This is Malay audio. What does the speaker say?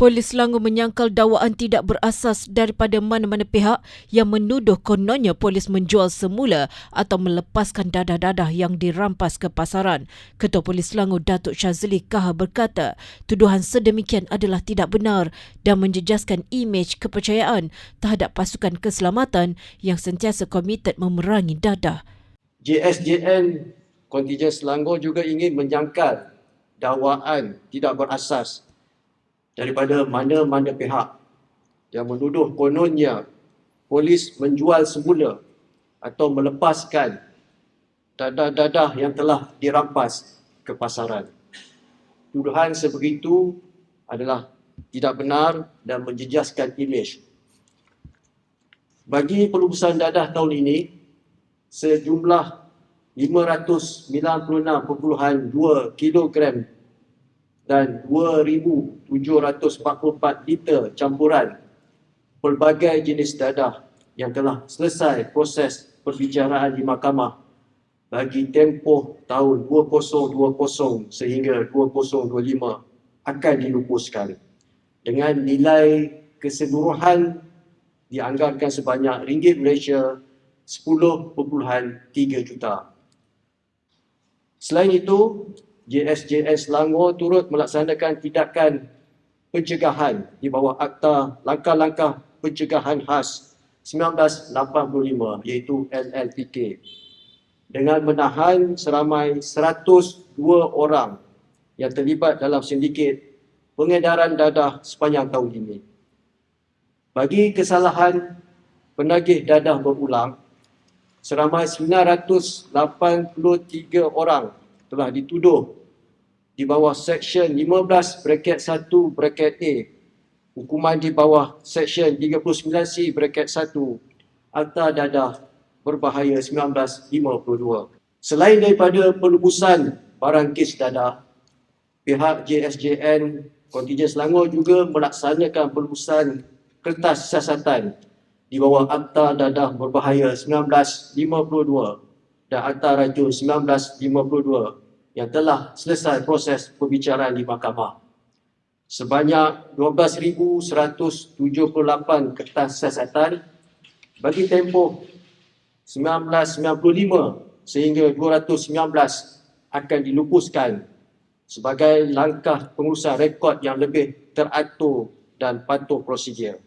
Polis Selangor menyangkal dakwaan tidak berasas daripada mana-mana pihak yang menuduh kononnya polis menjual semula atau melepaskan dadah-dadah yang dirampas ke pasaran. Ketua Polis Selangor Datuk Syazli Kah berkata, tuduhan sedemikian adalah tidak benar dan menjejaskan imej kepercayaan terhadap pasukan keselamatan yang sentiasa komited memerangi dadah. JSJN Kontingen Selangor juga ingin menyangkal dakwaan tidak berasas daripada mana-mana pihak yang menuduh kononnya polis menjual semula atau melepaskan dadah-dadah yang telah dirampas ke pasaran. Tuduhan sebegitu adalah tidak benar dan menjejaskan imej. Bagi pelubusan dadah tahun ini, sejumlah 596.2 kilogram dan 2,744 liter campuran pelbagai jenis dadah yang telah selesai proses perbicaraan di mahkamah bagi tempoh tahun 2020 sehingga 2025 akan dilupuskan dengan nilai keseluruhan dianggarkan sebanyak ringgit Malaysia 10.3 juta. Selain itu, JSJS Selangor turut melaksanakan tindakan pencegahan di bawah Akta Langkah-Langkah Pencegahan Khas 1985 iaitu LLPK dengan menahan seramai 102 orang yang terlibat dalam sindiket pengedaran dadah sepanjang tahun ini. Bagi kesalahan penagih dadah berulang, seramai 983 orang telah dituduh di bawah Seksyen 15 bracket 1 bracket A, hukuman di bawah Seksyen 39C bracket 1, Akta Dadah Berbahaya 1952. Selain daripada pelubusan barang kes dadah, pihak JSJN Kontingen Selangor juga melaksanakan pelubusan kertas siasatan di bawah Akta Dadah Berbahaya 1952 dan Akta Rajul 1952 yang telah selesai proses perbicaraan di mahkamah. Sebanyak 12,178 kertas siasatan bagi tempoh 1995 sehingga 219 akan dilupuskan sebagai langkah pengurusan rekod yang lebih teratur dan patuh prosedur.